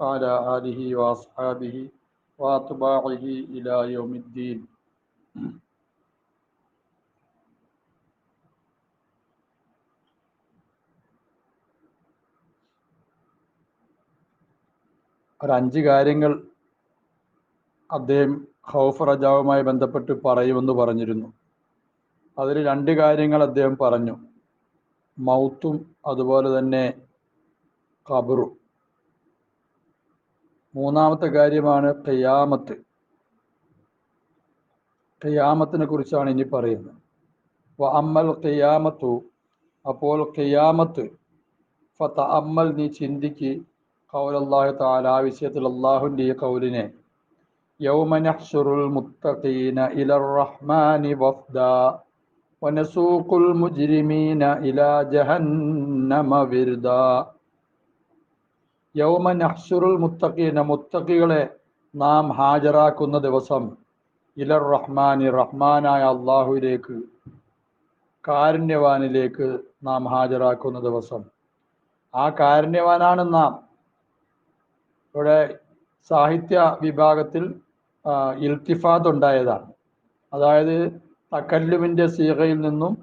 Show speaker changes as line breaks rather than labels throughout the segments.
وعلى آله وأصحابه وأتباعه إلى يوم الدين ഒരു അഞ്ച് കാര്യങ്ങൾ അദ്ദേഹം ഹൗഫ് റജാവുമായി ബന്ധപ്പെട്ട് പറയുമെന്ന് പറഞ്ഞിരുന്നു അതിൽ രണ്ട് കാര്യങ്ങൾ അദ്ദേഹം പറഞ്ഞു മൗത്തും അതുപോലെ തന്നെ ഖബറും മൂന്നാമത്തെ കാര്യമാണ് ഖയാമത്ത്. ഖയാമത്തിനെ കുറിച്ചാണ് ഇനി പറയുന്നത്. വ അമ്മൽ ഖയാമത്തു. അപ്പോൾ ഖയാമത്ത് ഫത്ത അമ്മൽ നീ ചിന്തിക്ക് കൗലല്ലാഹു താല ആ വിഷയത്തിൽ അള്ളാഹുന്റെ ഈ കൗലിനെ യൗമ നഹ്ശുറുൽ മുത്തഖീന ഇലർ റഹ്മാനി വഫ്ദ. വനസൂഖുൽ മുജ്രിമീന ഇലാ ജഹന്നമ വിർദാ. യൗമ നഹ്ശുറുൽ മുത്തഖീന മുത്തഖികളെ നാം ഹാജരാക്കുന്ന ദിവസം ഇലർ റഹ്മാനി റഹ്മാനായ അള്ളാഹുവിലേക്ക് കാരുണ്യവാനിലേക്ക് നാം ഹാജരാക്കുന്ന ദിവസം. ആ കാരുണ്യവാനാണ് നാം. ഇവിടെ സാഹിത്യ വിഭാഗത്തിൽ ഇൽത്തിഫാദ് ഉണ്ടായതാണ് അതായത് തക്കല്ലുവിന്റെ സീകയിൽ നിന്നും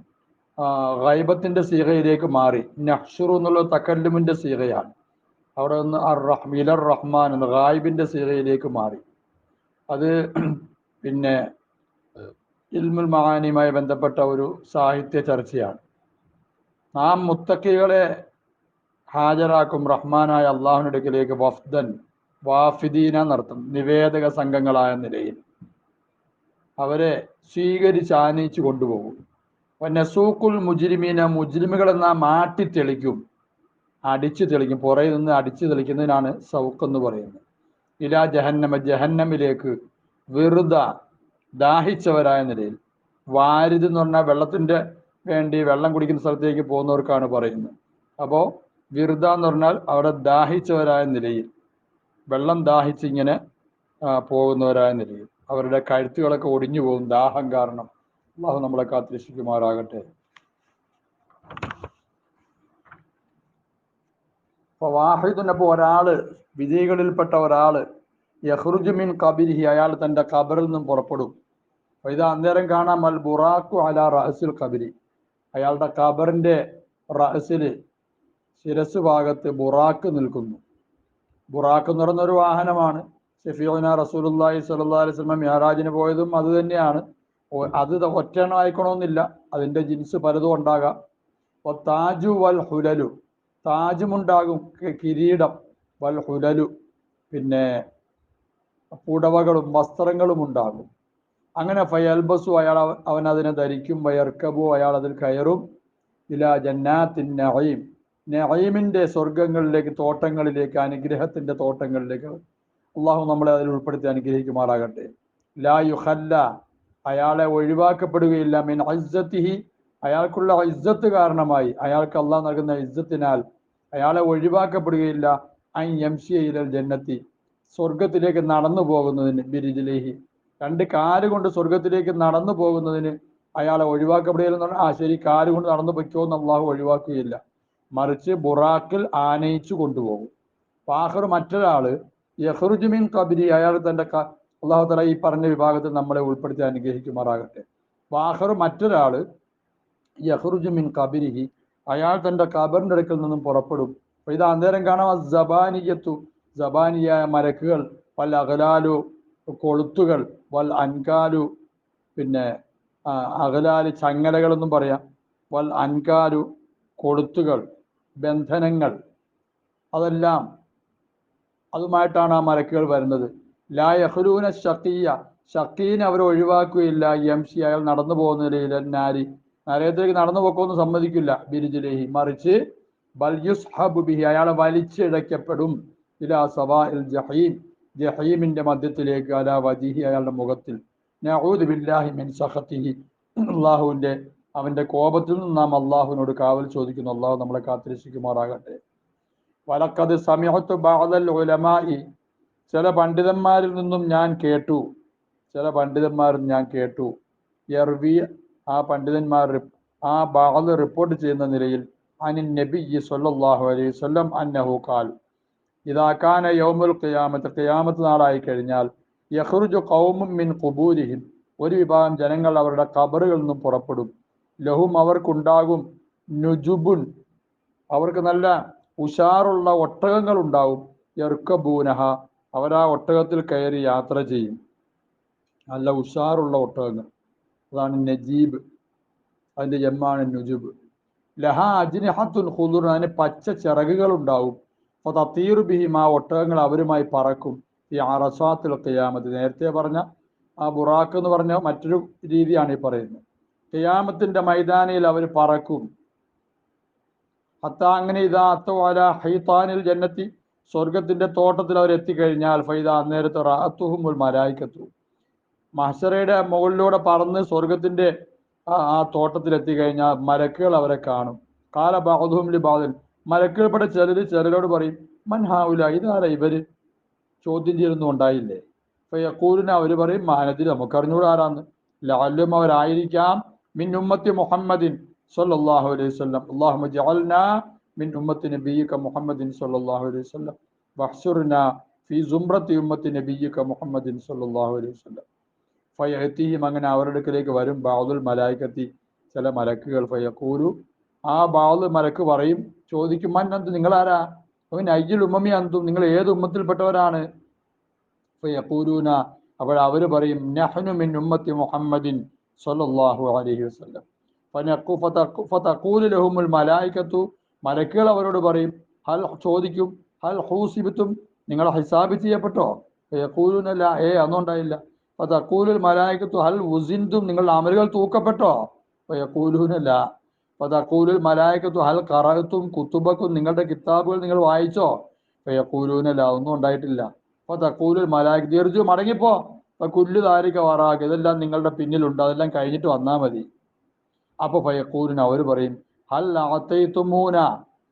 ഗൈബത്തിന്റെ സീകയിലേക്ക് മാറി. നഹ്ഷുറു എന്നുള്ള തക്കല്ലുമിന്റെ സീകയാണ് അവിടെ നിന്ന് അർ റഹ്മ ഇലർ റഹ്മാൻ എന്ന ഗായിബിന്റെ സീറയിലേക്ക് മാറി. അത് പിന്നെ ഇൽമുൽ മഹാനിയുമായി ബന്ധപ്പെട്ട ഒരു സാഹിത്യ ചർച്ചയാണ്. നാം മുത്തക്കികളെ ഹാജരാക്കും റഹ്മാനായ അള്ളാഹുവിന്റെ അടുക്കിലേക്ക് വഫ്ദൻ വാഫിദീന നടത്തും നിവേദക സംഘങ്ങളായ നിലയിൽ. അവരെ സ്വീകരിച്ച് ആനയിച്ചു കൊണ്ടുപോകും. നസൂക്കുൽ മുജിരിമീന മുജിരിമുകളെ മാറ്റി തെളിക്കും. അടിച്ചു തെളിക്കും പുറയിൽ നിന്ന് അടിച്ചു തെളിക്കുന്നതിനാണ് സൗക്ക് എന്ന് പറയുന്നത്. ഇലാ ജഹന്നമ ജഹന്നമിലേക്ക് വെറുത ദാഹിച്ചവരായ നിലയിൽ വാരിത് എന്ന് പറഞ്ഞാൽ വെള്ളത്തിന്റെ വേണ്ടി വെള്ളം കുടിക്കുന്ന സ്ഥലത്തേക്ക് പോകുന്നവർക്കാണ് പറയുന്നത്. അപ്പോൾ വിറുത എന്ന് പറഞ്ഞാൽ അവിടെ ദാഹിച്ചവരായ നിലയിൽ വെള്ളം ദാഹിച്ച് ഇങ്ങനെ ആ, പോകുന്നവരായ നിലയിൽ. അവരുടെ കഴുത്തുകളൊക്കെ ഒടിഞ്ഞു പോകും ദാഹം കാരണം. അള്ളാഹു നമ്മളെ കാത്തിരക്ഷിക്കുമാറാകട്ടെ. അപ്പൊ വാഹിദിനപ്പോ ഒരാൾ വിജയികളിൽപ്പെട്ട ഒരാൾ യഹ്റുജുമിൻ കബിരിഹി അയാൾ തന്റെ കബറിൽ നിന്നും പുറപ്പെടും. അപ്പൊ ഇത് അന്നേരം കാണാം അൽ ബുറാഖു അല റഹസിൽ കബിരി അയാളുടെ കബറിന്റെ റഹസിൽ ശിരസ് ഭാഗത്ത് ബുറാക്ക് നിൽക്കുന്നു. ബുറാക്ക് എന്ന് പറയുന്ന ഒരു വാഹനമാണ്. ഷെഫിയോന റസൂലുല്ലാഹി സ്വല്ലല്ലാഹി അലൈഹി വസല്ലം മിഹറാജിന് പോയതും അത് തന്നെയാണ്. അത് ഒറ്റ ആയിക്കണമെന്നില്ല അതിന്റെ ജിൻസ് പലതും ഉണ്ടാകാം. അപ്പൊ താജു വൽ ഹുലലു. താജുമുണ്ടാകും കിരീടം വൽ ഹുലലു പിന്നെ പുടവകളും വസ്ത്രങ്ങളും ഉണ്ടാകും. അങ്ങനെ ഫയൽബസു അയാൾ അവൻ അതിനെ ധരിക്കും വയർക്കബു അയാൾ അതിൽ കയറും. ഇലാ ജന്നാത്തിൻ നഹീം നഈമിന്റെ സ്വർഗങ്ങളിലേക്ക് തോട്ടങ്ങളിലേക്ക് അനുഗ്രഹത്തിന്റെ തോട്ടങ്ങളിലേക്ക് അള്ളാഹു നമ്മളെ അതിൽ ഉൾപ്പെടുത്തി അനുഗ്രഹിക്കുമാറാകട്ടെ. ലാ യുഹല്ല അയാളെ ഒഴിവാക്കപ്പെടുകയില്ല. മിൻ ഇസ്സത്തിഹി. അയാൾക്കുള്ള ഇസ്സത്ത് കാരണമായി. അയാൾക്ക് അള്ളാഹ് നൽകുന്ന ഇസ്സത്തിനാൽ അയാളെ ഒഴിവാക്കപ്പെടുകയില്ല. ഐ എംഷിയയിലൽ ജന്നത്തി. സ്വർഗത്തിലേക്ക് നടന്നു പോകുന്നതിന് ബിരിജിലേഹി. രണ്ട് കാൽ കൊണ്ട് സ്വർഗത്തിലേക്ക് നടന്നു പോകുന്നതിന് അയാളെ ഒഴിവാക്കപ്പെടുകയില്ലെന്ന് പറഞ്ഞാൽ ആ ശരി കാൽ കൊണ്ട് നടന്നു പൊയ്ക്കോ എന്ന് അള്ളാഹു ഒഴിവാക്കുകയില്ല. മറിച്ച് ബുറാക്കിൽ ആനയിച്ചു കൊണ്ടുപോകും. പാഹർ മറ്റൊരാൾ യഹ്റുജുമിൻ കബിരി അയാൾ തന്റെ അള്ളാഹു തല ഈ പറഞ്ഞ വിഭാഗത്തിൽ നമ്മളെ ഉൾപ്പെടുത്തി അനുഗ്രഹിക്കുമാറാകട്ടെ. വാഹർ മറ്റൊരാൾ യഹ്റുജുമിൻ കബിരിഹി അയാൾ തന്റെ കബറിന്റെ അടുക്കൽ നിന്നും പുറപ്പെടും. അപ്പൊ ഇത് അന്നേരം കാണാം ജബാനിയത്തു ജബാനിയായ മരക്കുകൾ വൽ അകലാലു കൊളുത്തുകൾ വൽ അൻകാലു പിന്നെ അകലാൽ ചങ്ങലകളെന്നും പറയാം. വൽ അൻകാലു കൊളുത്തുകൾ ബന്ധനങ്ങൾ അതെല്ലാം അതുമായിട്ടാണ് ആ മരക്കുകൾ വരുന്നത്. ലാ യഹ്ലൂന ഷക്കീയ ഷക്കീനെ അവർ ഒഴിവാക്കുകയില്ല. എം സി അയാൾ നടന്നു പോകുന്ന നിലയിൽ നാരി നരകത്തിലേക്ക് നടന്നു പോക്കോന്ന് സമ്മതിക്കില്ല. ബിരുജിലേഹി. മറിച്ച് ബൽ ഹബുബിഹി ബിഹി. അയാളെ വലിച്ചിഴക്കപ്പെടും ഇലാ സവാ ഇൽ ജഹീം. ജഹീമിന്റെ മധ്യത്തിലേക്ക് അല വജിഹി അയാളുടെ മുഖത്തിൽ. ബില്ലാഹി മിൻ അള്ളാഹുവിന്റെ അവന്റെ കോപത്തിൽ നിന്ന് നാം അള്ളാഹുവിനോട് കാവൽ ചോദിക്കുന്നു. അള്ളാഹു നമ്മളെ കാത്തിരക്ഷിക്കുമാറാകട്ടെ. വലക്കത് സമയത്ത് ബാദൽ ഉലമായി ചില പണ്ഡിതന്മാരിൽ നിന്നും ഞാൻ കേട്ടു. ചില പണ്ഡിതന്മാരിൽ ഞാൻ കേട്ടു. യർവി ആ പണ്ഡിതന്മാർ ആ ബാഗത് റിപ്പോർട്ട് ചെയ്യുന്ന നിലയിൽ അനിൻ നബി സൊല്ലാഹു അലൈഹി സ്വല്ലം അന്നഹു കാൽ ഇദാ കാന യൗമുൽ ഖിയാമത്ത് ഖിയാമത്ത് നാളായി കഴിഞ്ഞാൽ യഹ്റുജു കൗമും മിൻ കുബൂരിഹിം ഒരു വിഭാഗം ജനങ്ങൾ അവരുടെ കബറുകളിൽ നിന്നും പുറപ്പെടും. ലഹും അവർക്കുണ്ടാകും നുജുബുൻ അവർക്ക് നല്ല ഉഷാറുള്ള ഒട്ടകങ്ങൾ ഉണ്ടാവും. യർക്കബൂനഹ അവരാ ഒട്ടകത്തിൽ കയറി യാത്ര ചെയ്യും. നല്ല ഉഷാറുള്ള ഒട്ടകങ്ങൾ. അതാണ് നജീബ് അതിന്റെ ജമ്മാണ് നുജുബ്. ലഹ അജ്നിഹത്തുൻ ഖുദുർ അതിന് പച്ച ചിറകുകൾ ഉണ്ടാവും ഫതീറു ബിഹിം ആ ഒട്ടകങ്ങൾ അവരുമായി പറക്കും. ഈ അറസാത്തിൽ ഖിയാമത്ത് നേരത്തെ പറഞ്ഞ ആ ബുറാക്ക് എന്ന് പറഞ്ഞ മറ്റൊരു രീതിയാണ് ഈ പറയുന്നത്. ഖിയാമത്തിന്റെ മൈതാനിയിൽ അവർ പറക്കും. ഹത്താ അങ്ങനെ ഇതാ അത്തവാല ഹൈത്താനിൽ ജന്നത്തി സ്വർഗത്തിന്റെ തോട്ടത്തിൽ അവർ എത്തിക്കഴിഞ്ഞാൽ ഫൈദ അന്നേരത്തെ റാത്തുഹുമുൽ മലായിക്കത്തു. മഹസറയുടെ മുകളിലൂടെ പറന്ന് സ്വർഗത്തിന്റെ ആ തോട്ടത്തിലെത്തി കഴിഞ്ഞാൽ മരക്കുകൾ അവരെ കാണും. കാല ബാധൻ മരക്കുകൾ മലക്കുൾപ്പെടെ ചിലര് ചിലരോട് പറയും മൻഹാവുല ഇതാരാ ഇവർ? ചോദ്യം ചെയ്തൊന്നും ഉണ്ടായില്ലേ? അപ്പൊ യക്കൂലിന് അവർ പറയും മാനത്തിൽ നമുക്കറിഞ്ഞൂടെ ആരാന്ന്. ലാലും അവരായിരിക്കാം മിൻ ഉമ്മത്തി മുഹമ്മദിൻ സല്ലാഹു അലൈഹി വസല്ലം. അല്ലാഹുമ്മ ജഅൽനാ മിൻ ഉമ്മത്തി നബിയിക മുഹമ്മദിൻ സല്ലല്ലാഹു അലൈഹി വസല്ലം. വഹ്ശുർനാ ഫീ സുംറത്തി ഉമ്മത്തി നബിയിക മുഹമ്മദിൻ സല്ലല്ലാഹു അലൈഹി വസല്ലം. ഫയഅത്തിഹിം അങ്ങനെ അവരുടെ അടുക്കലേക്ക് വരും. ബാദുൽ മലായിക്കത്തി ചില മലക്കുകൾ ഫയഖൂലു. ആ ബാദുൽ മലക്ക് പറയും ചോദിക്കും മൻ അന്തു? നിങ്ങളാരാ? അവൻ അയ്യൽ ഉമ്മമി അന്തും. നിങ്ങൾ ഏത് ഉമ്മത്തിൽപ്പെട്ടവരാണ്? ഫയഖൂലൂന. അപ്പോൾ അവർ പറയും നഹനു മിൻ ഉമ്മത്തി മുഹമ്മദിൻ സല്ലല്ലാഹു അലൈഹി വസല്ലം. ഫനഖു ഫതഖു ഫതഖൂലു ലഹുമുൽ മലായികത്തു മലക്കുകൾ അവരോട് പറയും ഹൽ ചോദിക്കും ഹൽ ഹൂസിബിത്തും നിങ്ങൾ ഹിസാബ് ചെയ്യപ്പെട്ടോ? ഫയഖൂലൂന ലാ ഏ അതൊന്നും ഫതഖൂലുൽ മലായികത്തു ഹൽ ഉസിൻതും നിങ്ങളുടെ അമലുകൾ തൂക്കപ്പെട്ടോ? യക്കൂലൂനല്ല പതക്കൂലുൽ മലായിക്കത്തു ഹൽ ഖറഅതും കുത്തുബക്കും നിങ്ങളുടെ കിതാബുകൾ നിങ്ങൾ വായിച്ചോ? യക്കൂലൂനല്ല ഒന്നും ഉണ്ടായിട്ടില്ല. ഫതഖൂലുൽ മലായിക ദീർഘ മടങ്ങിപ്പോ. കുല്ലു താരിക വറാഖ് ഇതെല്ലാം നിങ്ങളുടെ പിന്നിലുണ്ട് അതെല്ലാം കഴിഞ്ഞിട്ട് വന്നാൽ മതി. അപ്പൊ ഫയഖൂലിന് അവർ പറയും ഹൽ അത്തൈത്തുമൂന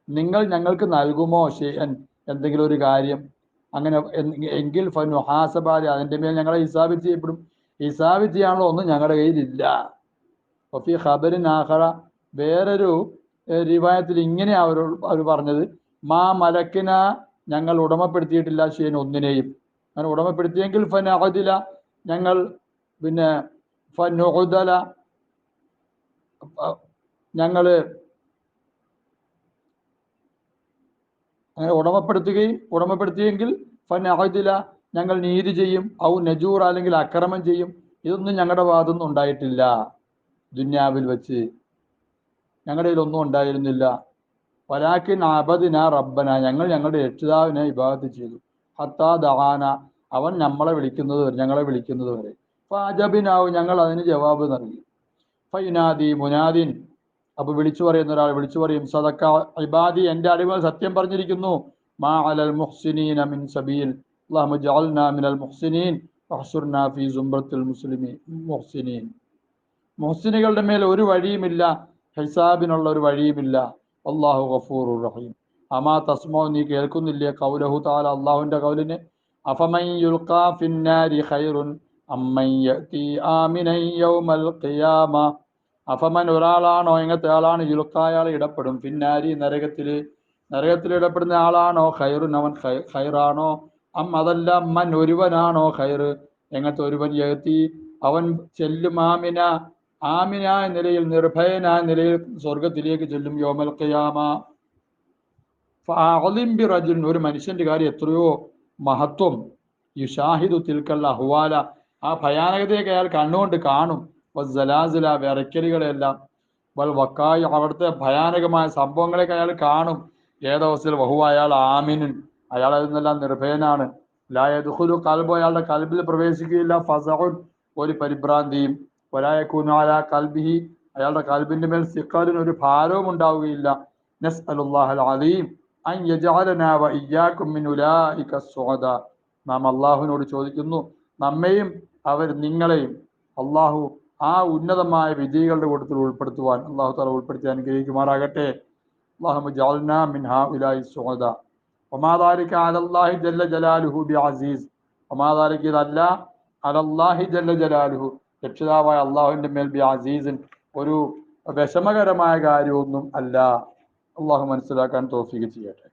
നിങ്ങൾ ഞങ്ങൾക്ക് നൽകുമോ ഷെയ്അൻ? എന്തെങ്കിലും ഒരു കാര്യം. അങ്ങനെ എങ്കിൽ ഫനുഹാസബാലി അതിന്റെ മേൽ ഞങ്ങളെ ഹിസാബ് ചെയ്യപ്പെടും. ഹിസാബ് ചെയ്യാനുള്ള ഒന്നും ഞങ്ങളുടെ കയ്യിലില്ല. ഒഫി ഖബറിൻ ആഹറ വേറൊരു രീവായത്തിൽ ഇങ്ങനെ അവർ അവർ പറഞ്ഞത്. മാ മലക്കിന ഞങ്ങൾ ഉടമപ്പെടുത്തിയിട്ടില്ല ഷെയ്ൻ ഒന്നിനെയും. അങ്ങനെ ഉടമപ്പെടുത്തിയെങ്കിൽ ഫൻ അഹദില ഞങ്ങൾ പിന്നെ ഫനുദല ഞങ്ങൾ അങ്ങനെ ഉടമപ്പെടുത്തുകയും ഉടമപ്പെടുത്തിയെങ്കിൽ ഫൻ ഞങ്ങൾ നീതി ചെയ്യും. ഔ നജൂർ അല്ലെങ്കിൽ അക്രമം ചെയ്യും. ഇതൊന്നും ഞങ്ങളുടെ ഭാഗത്തുനിന്ന് ഉണ്ടായിട്ടില്ല. ദുന്യാവിൽ വെച്ച്. ഞങ്ങളുടെ ഒന്നും ഉണ്ടായിരുന്നില്ല. വലാക്കിൻ അബദിന റബ്ബന ഞങ്ങൾ ഞങ്ങളുടെ രക്ഷിതാവിനെ വിഭാഗത്ത് ചെയ്തു. ഹത്താ ദഹാന അവൻ നമ്മളെ വിളിക്കുന്നത് വരെ ഞങ്ങളെ വിളിക്കുന്നത് വരെ. ഫാജബിനാവും ഞങ്ങൾ അതിന് ജവാബ് നൽകി. ഫൈനാദി മുനാദിൻ അപ്പൊ വിളിച്ചു പറയുന്ന ഒരാൾ വിളിച്ചു പറയും സദക്ക ഇബാദി എന്റെ അടിമകൾ സത്യം പറഞ്ഞിരിക്കുന്നു. മാ അലൽ മുഹ്സിനീന മിൻ സബീൽ. അല്ലാഹുമ്മ ജഅൽനാ മിനൽ മുഹ്സിനീൻ വഹ്സുർനാ ഫീ സുംറത്തിൽ മുസ്ലിമീൻ മുഹ്സിനീൻ. മേൽ ഒരു വഴിയുമില്ല ഹിസാബിനുള്ള ഒരു വഴിയുമില്ല. അള്ളാഹു ഗഫൂർ റഹീം. അമാ തസ്മോ നീ കേൾക്കുന്നില്ലേ? കൗലഹു താല അള്ളാഹുവിന്റെ കൗലിന് അഫമൻ ഖൈറുൻ അമ്മൻ യഅതി ആമിനൻ യൗമൽ ഖിയാമ. അഫമൻ ഒരാളാണോ? എങ്ങനത്തെ ആളാണ്? അയാൾ ഇടപെടും പിന്നാരി നരകത്തിൽ നരകത്തിൽ ഇടപെടുന്ന ആളാണോ? ഖൈറുൻ അവൻ ഖൈറാണോ? അം അതല്ല മൻ ഒരുവനാണോ ഖൈർ? എങ്ങനത്തെ ഒരുവൻ യഅതി അവൻ ചെല്ലും ആമിന ആമിനായ നിലയിൽ നിർഭയനായ നിലയിൽ സ്വർഗത്തിലേക്ക് ചെല്ലും യോമൽ ഖിയാമ. ഫഅളിം ബിറജുൽ ഒരു മനുഷ്യന്റെ കാര്യം എത്രയോ മഹത്വം. യുഷാഹിദു തിൽക്കൽ അഹ്വാല. ആ ഭയാനകതയൊക്കെ അയാൾ കണ്ണുകൊണ്ട് കാണും. വസ്സലാസില വിറയ്ക്കലുകളെല്ലാം. വൽ വക്കായി അവിടുത്തെ ഭയാനകമായ സംഭവങ്ങളൊക്കെ അയാൾ കാണും. ഏതവസ്ഥയിൽ വഹു അയാൾ ആമിനുൻ. അയാൾ അതിൽ നിന്നെല്ലാം നിർഭയനാണ്. ലായദുഖുലു കൽബ് അയാളുടെ കൽബിൽ പ്രവേശിക്കുകയില്ല. ഫസഹുൻ ഒരു പരിഭ്രാന്തിയും. ഒരായക്കുനാല കൽബിഹി അയാളുടെ കൽബിന്റെ മേൽ സിക്കാലിന് ഒരു ഭാരവും ഉണ്ടാവുകയില്ല. നസ്അലുല്ലാഹൽ അലീം. അൻ നാം അള്ളാഹുവിനോട് ചോദിക്കുന്നു നമ്മെയും അവർ നിങ്ങളെയും. അള്ളാഹു ആ ഉന്നതമായ വിജയികളുടെ കൂട്ടത്തിൽ ഉൾപ്പെടുത്തുവാൻ അള്ളാഹു താല ഉൾപ്പെടുത്തി അനുഗ്രഹിക്കുമാറാകട്ടെ. അലല്ലാഹി അലല്ലാഹി രക്ഷിതാവായ അള്ളാഹുവിന്റെ മേൽ ബി അസീസിൻ ഒരു വിഷമകരമായ കാര്യമൊന്നും അല്ല. അള്ളാഹു മനസ്സിലാക്കാൻ തോഫിക്ക് ചെയ്യട്ടെ.